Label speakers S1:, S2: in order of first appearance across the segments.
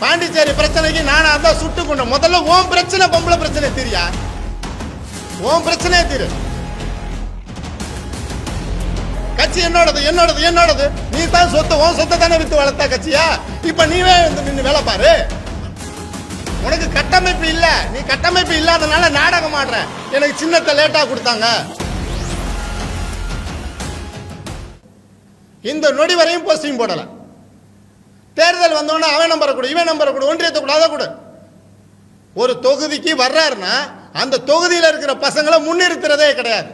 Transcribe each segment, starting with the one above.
S1: பாண்டிச்சேரி பிரச்சனைக்கு நானா தான் சுட்டு கொண்டேன் முதல்ல ஓம் பிரச்சனை பொம்பளை பிரச்சனை தெரியா? ஓம் பிரச்சனையே தீரு. கட்சி என்னோடது என்னோடது என்னோடது. நீ தான் சொத்து உன் சொத்தை தானே வித்து வளர்த்தா கட்சியா? இப்ப நீவே வந்து நின்று வேலை பாரு. உனக்கு கட்டமைப்பு இல்ல. நீ கட்டமைப்பு இல்லாதனால நாடகம் ஆடுற. எனக்கு சின்னத்தை லேட்டா கொடுத்தாங்க. இந்த நொடி வரையும் போஸ்டிங் போடல. தேர்தல் வந்தோடனே அவன் நம்பரை கொடு இவன் நம்பரை கொடு ஒன்றியத்தை கொடு அதை கொடு. ஒரு தொகுதிக்கு வர்றாருன்னா அந்த தொகுதியில் இருக்கிற பசங்களை முன்னிறுத்துறதே கிடையாது.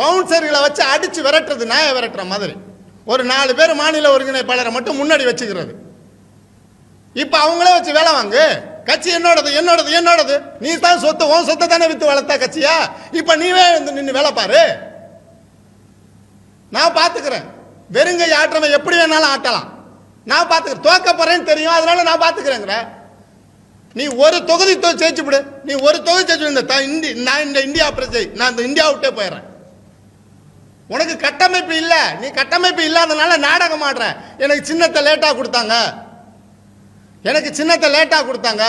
S1: பவுன்சர்களை வச்சு அடித்து விரட்டுறது நாய விரட்டுற மாதிரி. ஒரு நாலு பேர் மாநில ஒருங்கிணைப்பாளரை மட்டும் முன்னாடி வச்சுக்கிறது. இப்போ அவங்களே வச்சு வேலை வாங்கு. கட்சி என்னோடது என்னோடது என்னோடது. நீ தான் சொத்து உன் சொத்தை தானே வித்து வளர்த்தா கட்சியா? இப்போ நீவே வந்து நின்று வேலை பாரு. நான் பார்த்துக்கிறேன் வெறுங்கை ஆட்டுறவன் எப்படி வேணாலும் ஆட்டலாம். நான் பார்த்துக்கிறேன் தோக்க போறேன்னு தெரியும் அதனால நான் பார்த்துக்கிறேங்கிற. நீ ஒரு தொகுதி தோ ஜெயிச்சு விடு. நீ ஒரு தொகுதி ஜெயிச்சு இந்த இந்தி நான் இந்த இந்தியா பிரச்சனை நான் இந்த இந்தியா விட்டே போயிடுறேன். உனக்கு கட்டமைப்பு இல்லை. நீ கட்டமைப்பு இல்லாதனால நாடகம் ஆடுற. எனக்கு சின்னத்தை லேட்டாக கொடுத்தாங்க. எனக்கு சின்னத்தை லேட்டாக கொடுத்தாங்க.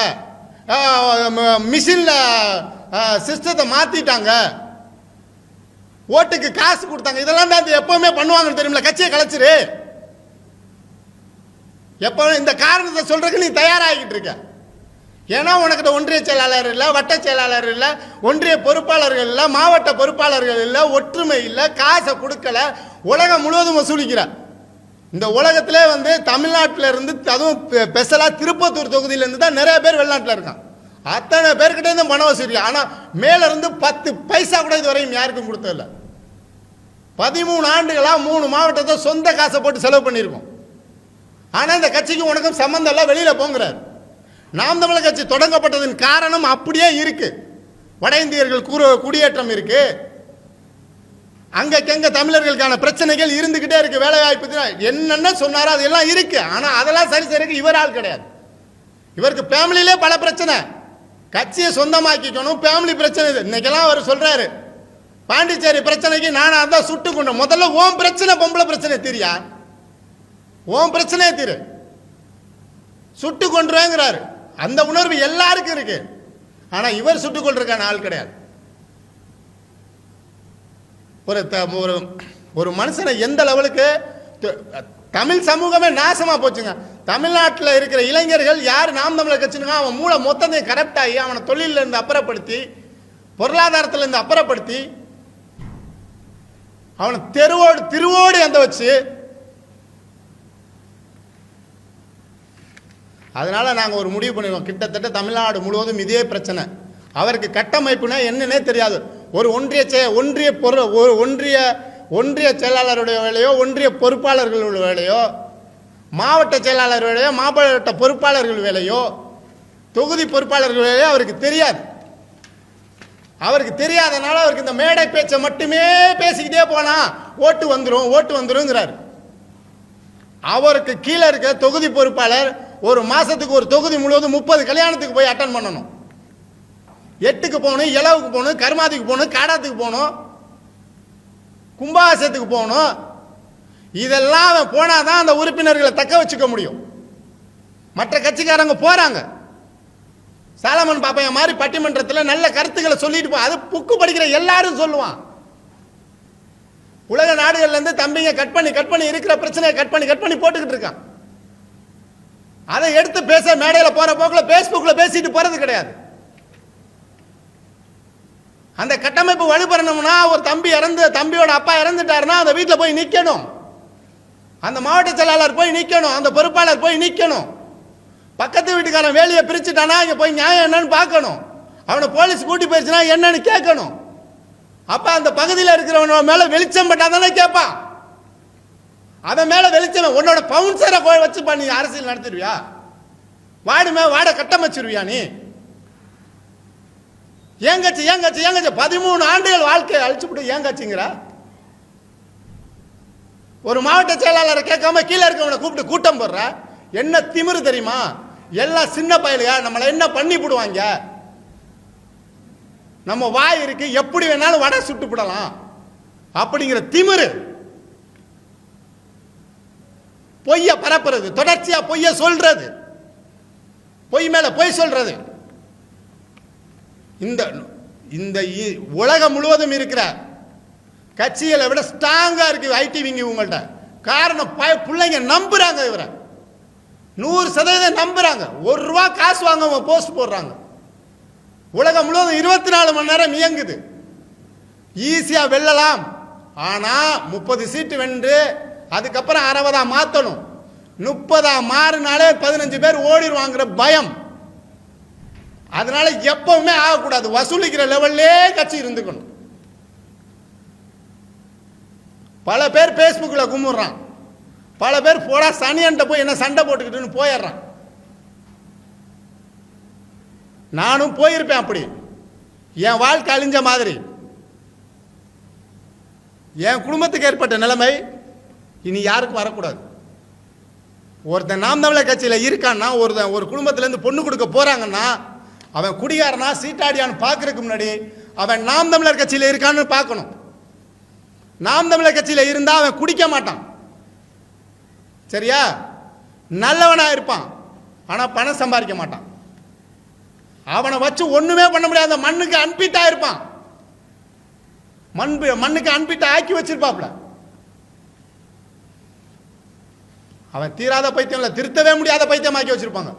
S1: மிஷினில் சிஸ்டத்தை மாற்றிட்டாங்க ஓட்டுக்கு காசு கொடுத்தாங்க. இதெல்லாம் தான் எப்பவுமே பண்ணுவாங்கன்னு தெரியுமில? கட்சியை கலைச்சிரு. எப்போ இந்த காரணத்தை சொல்றதுக்கு நீ தயாராகிட்டு இருக்க. ஏன்னா உனக்கு ஒன்றிய செயலாளர் இல்லை வட்ட செயலாளர் இல்லை ஒன்றிய பொறுப்பாளர்கள் இல்லை மாவட்ட பொறுப்பாளர்கள் இல்லை ஒற்றுமை இல்லை காசை கொடுக்கல உலகம் முழுவதும் வசூலிக்கிற. இந்த உலகத்திலே வந்து தமிழ்நாட்டில் இருந்து அதுவும் ஸ்பெஷலாக திருப்பத்தூர் தொகுதியிலேருந்து தான் நிறைய பேர் வெளிநாட்டில் இருக்கான் அத்தனை பேர்கிட்ட இருந்து பணம் வசூலி ஆனால் மேலேருந்து பத்து பைசா கூட இதுவரையும் யாருக்கும் கொடுத்ததில்ல. பதிமூணு ஆண்டுகளாக மூணு மாவட்டத்தை சொந்த காசை போட்டு செலவு பண்ணியிருக்கோம். ஆனால் இந்த கட்சிக்கு உனக்கும் சம்மந்தம் எல்லாம் வெளியில் போங்கிறார். நாம் தமிழர் கட்சி தொடங்கப்பட்டதன் காரணம் அப்படியே இருக்கு. வட இந்தியர்கள் கூறு குடியேற்றம் இருக்கு. அங்கக்கங்க தமிழர்களுக்கான பிரச்சனைகள் இருந்துக்கிட்டே இருக்கு வேலை வாய்ப்பு என்னென்ன சொன்னாரோ அதெல்லாம் இருக்கு. ஆனால் அதெல்லாம் சரி செய்யறதுக்கு இவர் ஆள் கிடையாது. இவருக்கு ஃபேமிலியிலே பல பிரச்சனை. கட்சியை சொந்தமாக்கிக்கணும் ஃபேமிலி பிரச்சனை இது. இன்னைக்கெல்லாம் அவர் சொல்கிறாரு பாண்டிச்சேரி பிரச்சனைக்கு நானாக தான் சுட்டு கொண்டேன் முதல்ல ஓம் பிரச்சனை பொம்பளை பிரச்சனை தெரியா? ஓம் பிரச்சனையே தீரு. சுட்டு கொண்டுருவேங்கிறாரு அந்த உணர்வு எல்லாருக்கும் இருக்கு. ஆனால் இவர் சுட்டு கொண்டிருக்கான ஆள் கிடையாது. ஒரு த- ஒரு ஒரு மனுஷனை எந்த லெவலுக்கு தமிழ் சமூகமே நாசமாக போச்சுங்க. தமிழ்நாட்டில் இருக்கிற இளைஞர்கள் யார் நாம் தமிழர் கட்சினுங்க அவன் மூளை மொத்தத்தையும் கரெக்ட் ஆகி அவனை தொழிலில் இருந்து அப்புறப்படுத்தி பொருளாதாரத்திலேருந்து அப்புறப்படுத்தி அவனை தெருவோடு திருவோடு எந்த வச்சு அதனால நாங்கள் ஒரு முடிவு பண்ணிடுவோம் கிட்டத்தட்ட தமிழ்நாடு முழுவதும் இதே பிரச்சனை. அவருக்கு கட்டமைப்புனா என்னன்னே தெரியாது. ஒரு ஒன்றிய செய ஒன்றிய பொரு ஒரு ஒன்றிய ஒன்றிய செயலாளருடைய வேலையோ ஒன்றிய பொறுப்பாளர்களுடைய வேலையோ மாவட்ட செயலாளர் வேலையோ மாவட்ட பொறுப்பாளர்கள் வேலையோ தொகுதி பொறுப்பாளர்கள் வேலையோ அவருக்கு தெரியாது. அவருக்கு தெரியாதனால அவருக்கு இந்த மேடை பேச்சை மட்டுமே பேசிக்கிட்டே போனா ஓட்டு வந்துடும் ஓட்டு வந்துருங்கிறாரு. அவருக்கு கீழே இருக்க தொகுதி பொறுப்பாளர் ஒரு மாசத்துக்கு ஒரு தொகுதி முழுவதும் முப்பது கல்யாணத்துக்கு போய் அட்டன் பண்ணணும். எட்டுக்கு போகணும் இலவுக்கு போகணும் கருமாதிக்கு போகணும் காடாத்துக்கு போகணும் கும்பாசத்துக்கு போகணும் இதெல்லாம் அவன் போனாதான் அந்த உறுப்பினர்களை தக்க வச்சுக்க முடியும். மற்ற கட்சிக்காரங்க போகிறாங்க சாலமன் பாப்பையன் மாதிரி பட்டிமன்றத்தில் நல்ல கருத்துக்களை சொல்லிட்டு போ அது புக்கு படிக்கிற எல்லாரும் சொல்லுவான். உலக நாடுகள்லேருந்து தம்பிங்க கட் பண்ணி கட் பண்ணி இருக்கிற பிரச்சனையை கட் பண்ணி கட் பண்ணி போட்டுக்கிட்டு இருக்கான். அதை எடுத்து பேச மேடையில் போகிற போக்கில் ஃபேஸ்புக்கில் பேசிட்டு போகிறது கிடையாது. அந்த கட்டமைப்பு வலுப்பெறணும்னா ஒரு தம்பி இறந்து தம்பியோட அப்பா இறந்துட்டாருன்னா அந்த வீட்டில் போய் நிற்கணும் அந்த மாவட்ட செயலாளர் போய் நிற்கணும் அந்த பொறுப்பாளர் போய் நிற்கணும் பக்கத்து வீட்டுக்காரன் வேலையை பிரிச்சுட்டானா இங்கே போய் நியாயம் என்னன்னு பார்க்கணும். அவனை போலீஸ் கூட்டி போயிடுச்சுன்னா என்னன்னு கேட்கணும். அப்போ அந்த பகுதியில் இருக்கிறவன மேலே வெளிச்சம் பட்டா தானே கேட்பான். அவன் மேலே வெளிச்சம் உன்னோட பவுன்சரை போய் வச்சு பண்ணி அரசியல் நடத்திடுவியா? வாடுமே வாட கட்டமைச்சிருவியா நீ? ஏன் கட்சி ஏன் பதிமூணு ஆண்டுகள் வாழ்க்கையை அழிச்சுவிட்டு ஏன் கட்சிங்கிற? ஒரு மாவட்ட செயலாளரை கேட்காம கீழே இருக்கவனை கூப்பிட்டு கூட்டம் போடுற? என்ன திமிரு தெரியுமா? எல்லாம் சின்ன பயலுக நம்மளை என்ன பண்ணி போடுவாங்க? நம்ம வாய் இருக்கு எப்படி வேணாலும் வடை சுட்டு விடலாம் அப்படிங்கிற திமிரு. பொய்ய பரப்புறது தொடர்ச்சியா பொய்ய சொல்றது. பொய் மேல பொய் சொல்றது. இந்த இந்த இ- உலகம் முழுவதும் இருக்கிற கட்சிகளை விட ஸ்ட்ராங்காக இருக்குது ஐடி விங்கி உங்கள்கிட்ட காரணம் பய பிள்ளைங்க நம்புகிறாங்க இவரை. நூறு சதவீதம் நம்புகிறாங்க ஒரு ரூபா காசு வாங்க போஸ்ட் போடுறாங்க. உலகம் முழுவதும் இருபத்தி நாலு மணி நேரம் இயங்குது. ஈஸியாக வெல்லலாம். ஆனால் முப்பது சீட்டு வென்று அதுக்கப்புறம் அறுபதாக மாற்றணும் முப்பதாக மாறினாலே பதினஞ்சு பேர் ஓடிடுவாங்கிற பயம். அதனால எப்பவுமே ஆகக்கூடாது. வசூலிக்கிற லெவல்லே கட்சி இருந்துக்கணும். பல பேர் ஃபேஸ்புக்கில் கும்பிட்றான் பல பேர் போடா சனியன்ட்ட போய் என்ன சண்டை போட்டுக்கிட்டுன்னு போயிடுறான். நானும் போயிருப்பேன் அப்படி. என் வாழ்க்கை அழிஞ்ச மாதிரி. என் குடும்பத்துக்கு ஏற்பட்ட நிலைமை இனி யாருக்கும் வரக்கூடாது. ஒருத்தன் நாம் தமிழர் கட்சியில் இருக்கான்னா ஒருத்தன் ஒரு குடும்பத்திலேருந்து பொண்ணு கொடுக்க போகிறாங்கன்னா அவன் குடிகாரனா சீட்டாடியான்னு பார்க்கறதுக்கு முன்னாடி அவன் நாம் தமிழர் கட்சியில் இருக்கான்னு பார்க்கணும். நாம் தமிழர் கட்சியில் இருந்தால் அவன் குடிக்க மாட்டான். சரியா? நல்லவனா இருப்பான். ஆனால் பணம் சம்பாதிக்க மாட்டான். அவனை வச்சு ஒண்ணுமே பண்ண முடியாத. மண்ணுக்கு அன்பிட்டா இருப்பான். மண் மண்ணுக்கு அன்பிட்டா ஆக்கி வச்சிருப்பாப்ல. அவன் தீராத பைத்தியம் இல்லை திருத்தவே முடியாத பைத்தியம் ஆக்கி வச்சிருப்பாங்க.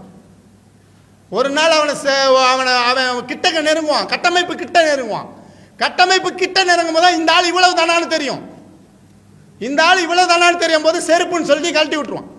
S1: ஒரு நாள் அவனை சே- அவனை அவன் கிட்டக்க நெருங்குவான். கட்டமைப்பு கிட்ட நெருங்குவான். கட்டமைப்பு கிட்ட நெருங்கும் போது இந்த ஆள் இவ்வளவு தானான்னு தெரியும். இந்த ஆள் இவ்வளவு தானான்னு தெரியும் போது செருப்புன்னு சொல்லி கழட்டி விட்டுருவான்.